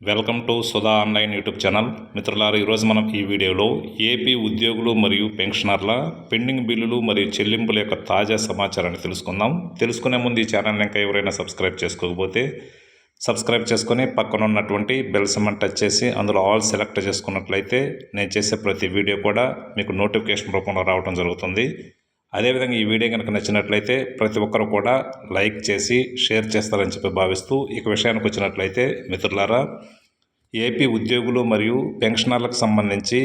Welcome to Sudha online YouTube channel. మిత్రులారా ఈరోజు మనం ఈ వీడియోలో ఏపీ ఉద్యోగులు మరియు పెన్షనర్ల పెండింగ్ బిల్లులు మరియు చెల్లింపుల యొక్క తాజా సమాచారాన్ని తెలుసుకుందాం. తెలుసుకునే ముందు ఈ ఛానల్ ఇంకా ఎవరైనా సబ్స్క్రైబ్ చేసుకోకపోతే సబ్స్క్రైబ్ చేసుకొని పక్కన ఉన్నటువంటి బెల్ సమ్మన్ టచ్ చేసి అందులో ఆల్ సెలెక్ట్ చేసుకున్నట్లయితే నేను చేసే ప్రతి వీడియో కూడా మీకు నోటిఫికేషన్ రూపంలో రావడం జరుగుతుంది. అదేవిధంగా ఈ వీడియో కనుక నచ్చినట్లయితే ప్రతి ఒక్కరు కూడా లైక్ చేసి షేర్ చేస్తారని చెప్పి భావిస్తూ ఇక విషయానికి వచ్చినట్లయితే మిత్రులారా ఏపీ ఉద్యోగులు మరియు పెన్షనర్లకు సంబంధించి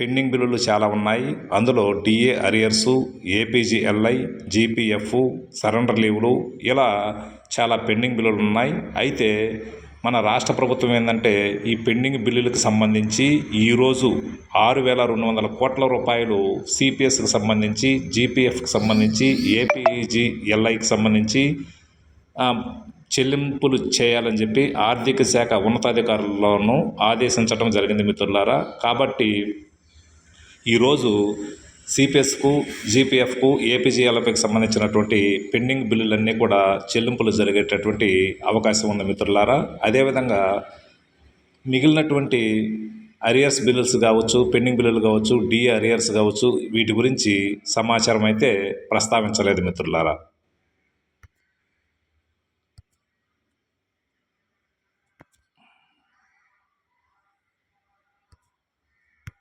పెండింగ్ బిల్లులు చాలా ఉన్నాయి. అందులో DA arrears APGLI GPF surrender లీవులు ఇలా చాలా పెండింగ్ బిల్లులు ఉన్నాయి. అయితే మన రాష్ట్ర ప్రభుత్వం ఏంటంటే ఈ పెండింగ్ బిల్లులకు సంబంధించి ఈరోజు ఆరు వేల రెండు వందల కోట్ల రూపాయలు సిపిఎస్కి సంబంధించి జీపీఎఫ్కి సంబంధించి ఏపీజీఎల్ఐకి సంబంధించి చెల్లింపులు చేయాలని చెప్పి ఆర్థిక శాఖ ఉన్నతాధికారులను ఆదేశించడం జరిగింది మిత్రులారా. కాబట్టి ఈరోజు సిపిఎస్కు జీపీఎఫ్కు ఏపీజీఎల్ఎఫ్కి సంబంధించినటువంటి పెండింగ్ బిల్లులన్నీ కూడా చెల్లింపులు జరిగేటటువంటి అవకాశం ఉంది మిత్రులారా. అదేవిధంగా మిగిలినటువంటి అరియర్స్ బిల్లుస్ కావచ్చు పెండింగ్ బిల్లులు కావచ్చు డి అరియర్స్ కావచ్చు వీటి గురించి సమాచారం అయితే ప్రస్తావించలేదు మిత్రులారా.